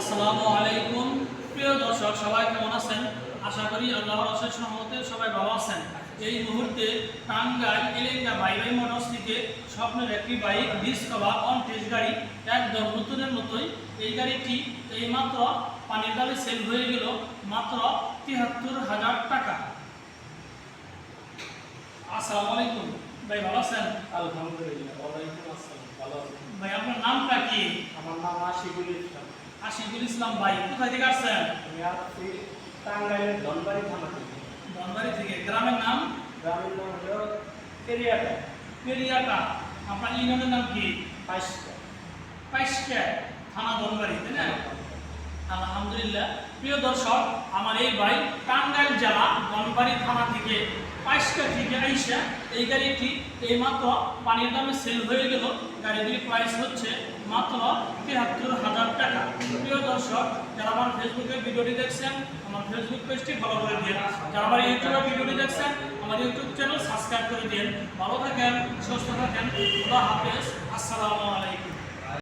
আসসালামু আলাইকুম। প্রিয় দর্শক, সবাই কেমন আছেন? আশা করি আল্লাহর অশেষ রহমতে সবাই ভালো আছেন। এই মুহূর্তে টাঙ্গাইল এলেঙ্গা বাই বাই মোটরস থেকে স্বপ্নের একটি বাইক, ডিসকভার অন টেস্ট গাড়ি, একদম নতুনের মতোই। এই গাড়িটি এইমাত্র পানির দামে সেল হয়ে গেল মাত্র তিয়াত্তর হাজার টাকা। আসসালামু আলাইকুম। ভাই, ভালো আছেন? আলহামদুলিল্লাহ, ওয়ালাইকুম আসসালাম। ভালো আছি ভাই আপনার নামটা কি? আমার নাম আশিকুল ইসলাম। আশিকুল ইসলাম ভাই কোথায় থেকে আসছেন? আমি আসছি টাঙ্গাইলের ধনবাড়ি থানা থেকে। ধনবাড়ি থেকে গ্রামের নাম? গ্রামের নাম হলো পেরিয়াটা। পেরিয়াটা আপনার ইউনিয়নের নাম কি? পাঁচটা পাইসকা থানা ধনবাড়ি তাই না? আলহামদুলিল্লাহ। প্রিয় দর্শক, আমার এই ভাই টাঙ্গাইল জেলা ধনবাড়ি থানা থেকে পাইসকা থেকে আইসা এই গাড়িটি এইমাত্র পানির দামে সেল হয়ে গেল। গাড়িটির প্রাইস হচ্ছে মাত্র তিয়াত্তর হাজার টাকা। প্রিয় দর্শক, যারা আমার ফেসবুকে ভিডিওটি দেখছেন, আমার ফেসবুক পেজটি ফলো করে দিন যারা আমার ইউটিউবে ভিডিওটি দেখছেন, আমার ইউটিউব চ্যানেল সাবস্ক্রাইব করে দিন ভালো থাকেন, সুস্থ থাকেন। খুদা হাফেজ। আসসালামু